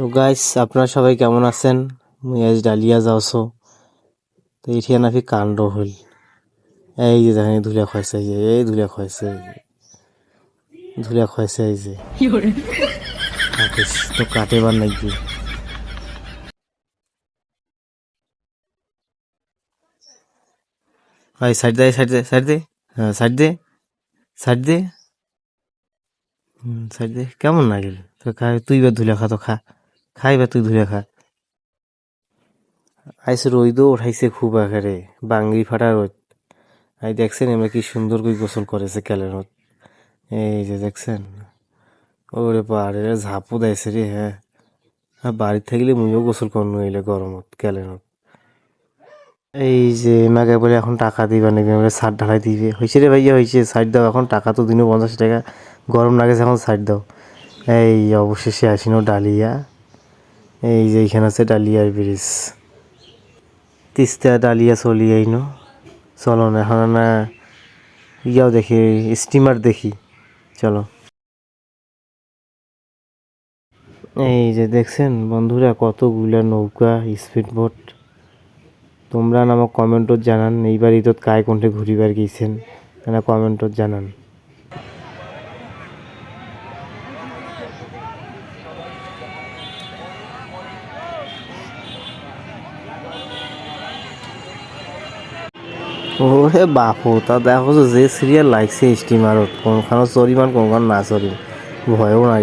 তো গাইস আপনারা সবাই কেমন আছেন? মুই আজ ডালিয়া যাওছো। তো এঠিয়া নাকি কাণ্ড হইল? এই যে দেখেন এই ধুলা খাইছে এই যে এই ধুলা খাইছে এই যে ধুলা খাইছে এই যে। তো কাটেবার নাকি। ভাই সাইড দে সাইড দে সাইড দে। হ্যাঁ সাইড দে সাইড দে। হুম সাইড দে। কেমন লাগিল তো খাই তুই বা ধুলা খা তো খা। খাই বা তুই ধুলা খা। আইস রইদও উঠাইছে খুব আকারে, বাঙ্গি ফাটা রোদ। আই দেখছেন এমনি কি সুন্দর করে গোসল করেছে ক্যালেনত এই যে দেখছেন, ওরে পাহাড়ে ঝাপু দেয়ছে রে হ্যাঁ। আর বাড়ির থাকলে মুইও গোসল করনু এলে গরমত ক্যালেনত এই যে মাকে বলে এখন টাকা দিবা নাকি বলে সার ঢালাই দিবে। হয়েছে রে ভাইয়া হয়েছে সাইড দাও। এখন টাকা তো দিনও পঞ্চাশ টাকা, গরম লাগেছে এখন সাইড দাও। এই অবশেষে আসিনো ডালিয়া। এই যে এইখানে আছে ডালিয়ার ব্রিজ। তিস্তা ডালিয়া চলি আইনো। চলো না, এখন না ইয়াও দেখি, স্টিমার দেখি। চলো। এই যে দেখছেন বন্ধুরা, কতগুলা নৌকা স্পিড বোট তোমরা আমাকে কমেন্টত জানান এইবার ঈদত কায় কোনটে ঘুরিবার গেছেন, না কমেন্টত জানান। ওরে বাপু, তা দেখো যে সিরিয়াল লাগছে স্টিমারত কোনখানো চরিমান কোনখান না চরি ভয়ও না